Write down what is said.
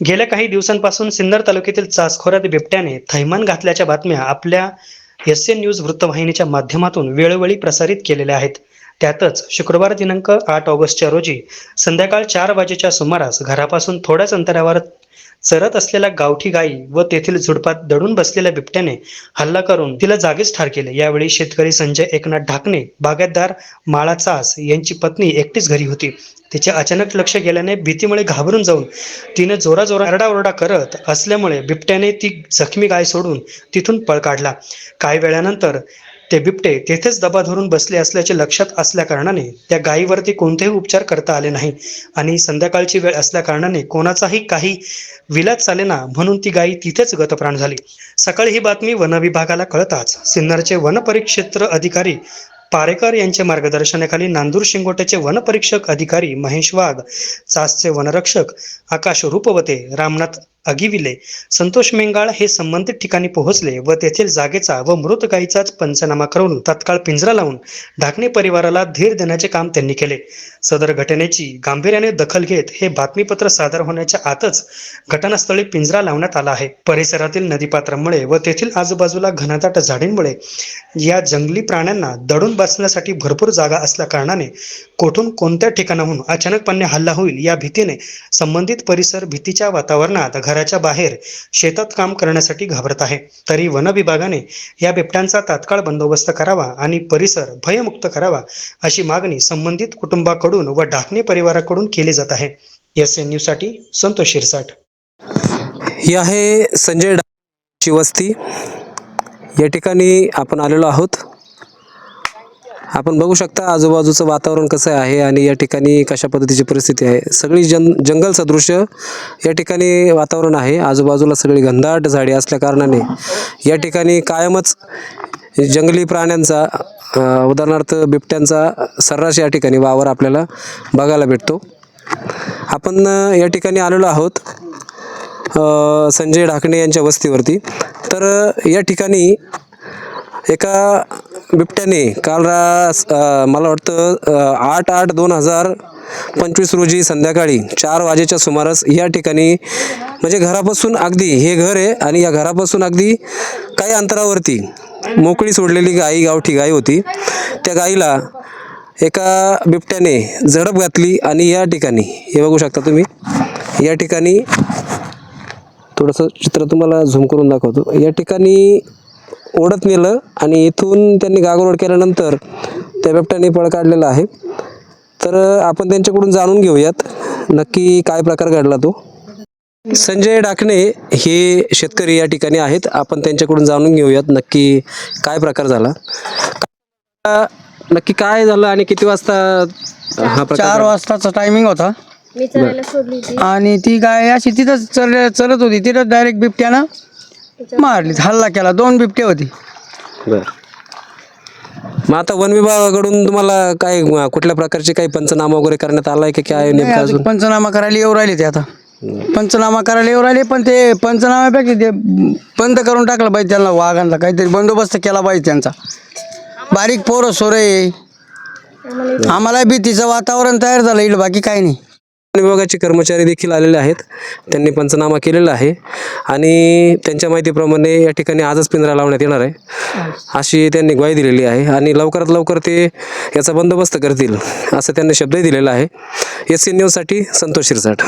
गेल्या काही दिवसांपासून सिन्नर तालुक्यातील चासखोऱ्यात बिबट्याने थैमान घातल्याच्या बातम्या आपल्या एस एन न्यूज वृत्तवाहिनीच्या माध्यमातून वेळोवेळी प्रसारित केलेल्या आहेत. त्यातच शुक्रवार दिनांक आठ ऑगस्टच्या रोजी संध्याकाळ चार वाजेच्या सुमारास घरापासून थोड्याच अंतरावर चरत असलेल्या गावठी गायी व तेथील झुडपात दडून बसलेल्या बिबट्याने हल्ला करून तिला जागीच ठार केले. यावेळी शेतकरी संजय एकनाथ ढाकणे बागायतदार माळा चास यांची पत्नी एकटीच घरी होती. तिचे अचानक लक्ष गेल्याने भीतीमुळे घाबरून जाऊन तिने जोराजोरा आरडाओरडा करत असल्यामुळे बिबट्याने ती जखमी गाय सोडून तिथून पळ काढला. काही वेळानंतर ते बिबटे तेथेच दबा धरून बसले असल्याचे लक्षात असल्याकारणाने त्या गायीवरती कोणतेही उपचार करता आले नाही. आणि संध्याकाळची वेळ असल्याकारणाने कोणाचाही काही विलाच चालेना म्हणून ती गायी तिथेच गतप्राण झाली. सकाळी ही बातमी वनविभागाला कळताच सिन्नरचे वनपरिक्षेत्र अधिकारी पारेकर यांच्या मार्गदर्शनाखाली नांदूर शिंगोट्याचे वनपरीक्षक अधिकारी महेश वाघ चासचे वनरक्षक आकाश रूपवते रामनाथ अगिविले. संतोष मेंगाळ हे संबंधित ठिकाणी पोहोचले व तेथील जागेचा व मृत गायीचाच पंचनामा करून तत्काळ पिंजरा लावून ढाकणे परिवाराला धीर देण्याचे काम त्यांनी केले. सदर घटनेची गांभीर्याने दखल घेत हे बातमीपत्र सादर होण्याच्या आतच घटनास्थळी पिंजरा लावण्यात आला आहे. परिसरातील नदीपात्रामुळे व तेथील आजूबाजूला घनदाट झाडींमुळे या जंगली प्राण्यांना दडून बसण्यासाठी भरपूर जागा असल्या कारणाने कोठून कोणत्या ठिकाणाहून अचानकपणे हल्ला होईल या भीतीने संबंधित परिसर भीतीच्या वातावरणात घराच्या बाहेर शेतात काम करण्यासाठी घाबरत आहे. तरी वन विभागाने या बिबट्यांचा तात्काळ बंदोबस्त करावा आणि परिसर भयमुक्त करावा अशी मागणी संबंधित कुटुंबाकडून व ढाकणे परिवाराकडून केली जात आहे. एस एन न्यूजसाठी संतोष शिरसाट. ही आहे संजय ची वस्ती या ठिकाणी आपण आलेलो आहोत. आपण बघू शकता आजूबाजूचं वातावरण कसं आहे आणि या ठिकाणी कशा पद्धतीची परिस्थिती आहे. सगळी जन जंगल सदृश्य या ठिकाणी वातावरण आहे. आजूबाजूला सगळी घनदाट झाडी असल्या कारणाने या ठिकाणी कायमच जंगली प्राण्यांचा उदाहरणार्थ बिबट्यांचा सर्रास या ठिकाणी वावर आपल्याला बघायला भेटतो. आपण या ठिकाणी आलेलो आहोत संजय ढाकणे यांच्या वस्तीवरती. तर या ठिकाणी एका बिबट्याने काल रा मला वाटतं आठ आठ दोन हजार पंचवीस रोजी संध्याकाळी चार वाजेच्या सुमारास या ठिकाणी म्हणजे घरापासून अगदी हे घर आहे आणि या घरापासून अगदी काही अंतरावरती मोकळी सोडलेली गाई गावठी गाय होती. त्या गाईला एका बिबट्याने झडप घातली आणि या ठिकाणी हे बघू शकता तुम्ही या ठिकाणी थोडंसं चित्र तुम्हाला झूम करून दाखवतो. या ठिकाणी ओढत नेलं आणि इथून त्यांनी गागरोड केल्यानंतर त्या बिबट्याने पळ काढलेला आहे. तर आपण त्यांच्याकडून जाणून घेऊयात नक्की काय प्रकार घडला तो. संजय डाकणे हे शेतकरी या ठिकाणी आहेत. आपण त्यांच्याकडून जाणून घेऊयात नक्की काय प्रकार झाला. नक्की काय झालं आणि किती वाजता हा प्रकार चार वाजताचा टायमिंग होता. मी चरायला सोडली होती. आणि ती गाय अशी तिथंच चल चलत होती. तिथं डायरेक्ट बिबट्यानं मारली हल्ला केला दोन बिबटे होती. बर. मग आता वन विभागाकडून तुम्हाला काय अं, कुठल्या प्रकारचे काही पंचनामा वगैरे करण्यात आलाय की काय नाही, नेमकं अजून अजून? पंचनामा करायला येऊ राहिले ते आता. पंचनामा करायला येऊ राहिले पण ते पंचनाम्यापेक्षा ते बंद करून टाकलं पाहिजे त्यांना वाघांना काहीतरी बंदोबस्त केला पाहिजे त्यांचा. बारीक पोरं सोरे. आम्हाला भीतीचं वातावरण तयार झालं इकडं बाकी काही नाही. विभागाचे कर्मचारी देखील आलेले आहेत. त्यांनी पंचनामा केलेला आहे. आणि त्यांच्या माहितीप्रमाणे या ठिकाणी आजच पिंजरा लावण्यात येणार आहे. अशी त्यांनी ग्वाही दिलेली आहे. आणि लवकरात लवकर ते याचा बंदोबस्त करतील असं त्यांनी शब्दही दिलेला आहे. एस सी न्यूजसाठी संतोष शिरसाट.